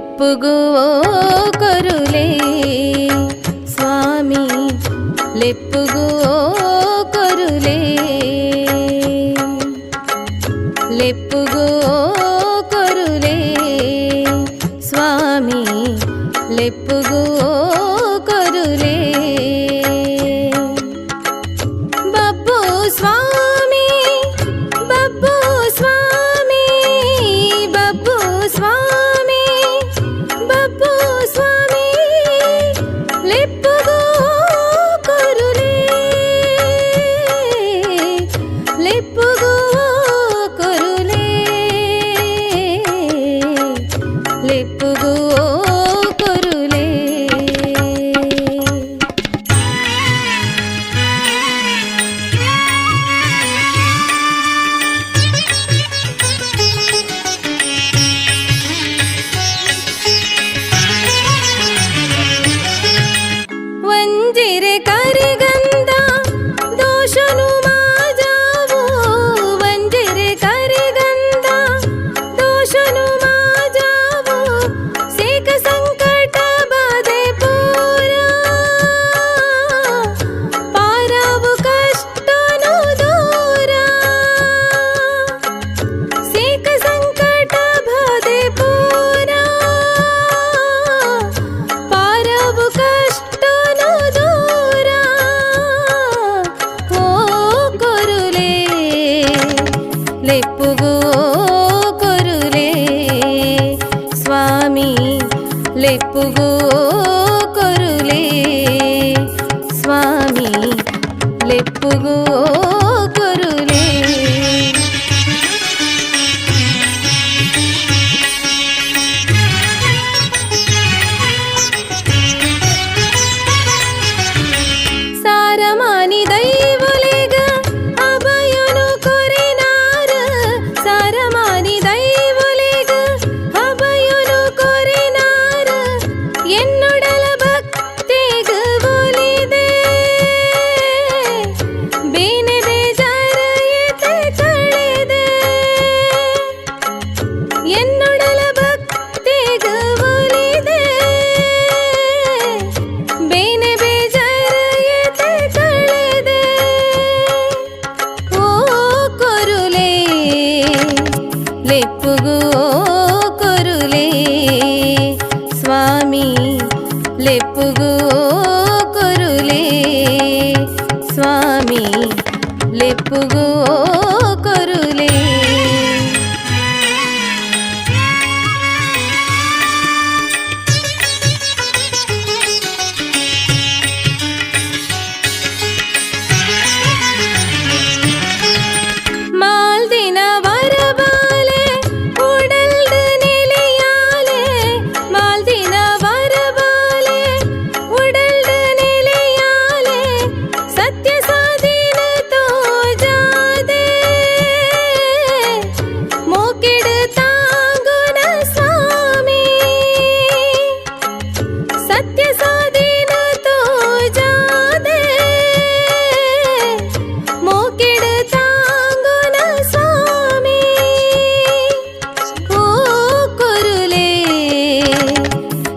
లెప్పుగువో కొరులే. స్వామి లెప్పుగువో కొరులే. లెప్పుగువో కొరులే. స్వామి లెప్పుగువో చెప్పుగో కొరులే. స్వామి లెప్పుగో కొరులే. సారమా என்னுடல ಭಕ್ತಿಗ ಒಲಿದೆ ಬೇನೆ ಬೇಜಾರಯತೆ ಕಳೆದೆ ಓ ಕೊರುಲೆ ಲೆಪ್ಪುಗು ಓ ಕೊರುಲೆ ಸ್ವಾಮಿ ಲೆಪ್ಪುಗು ಓ ಕೊರುಲೆ ಸ್ವಾಮಿ ಲೆಪ್ಪುಗು ಓ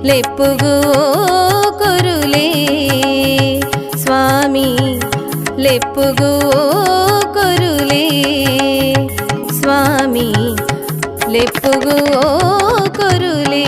లెప్పుగు స్వామి లెప్పుగు స్వామి లెప్పుగు కొరులే.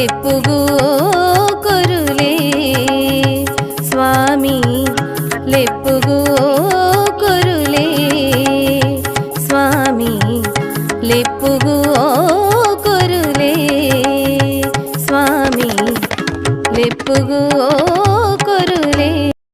వెప్పుగూ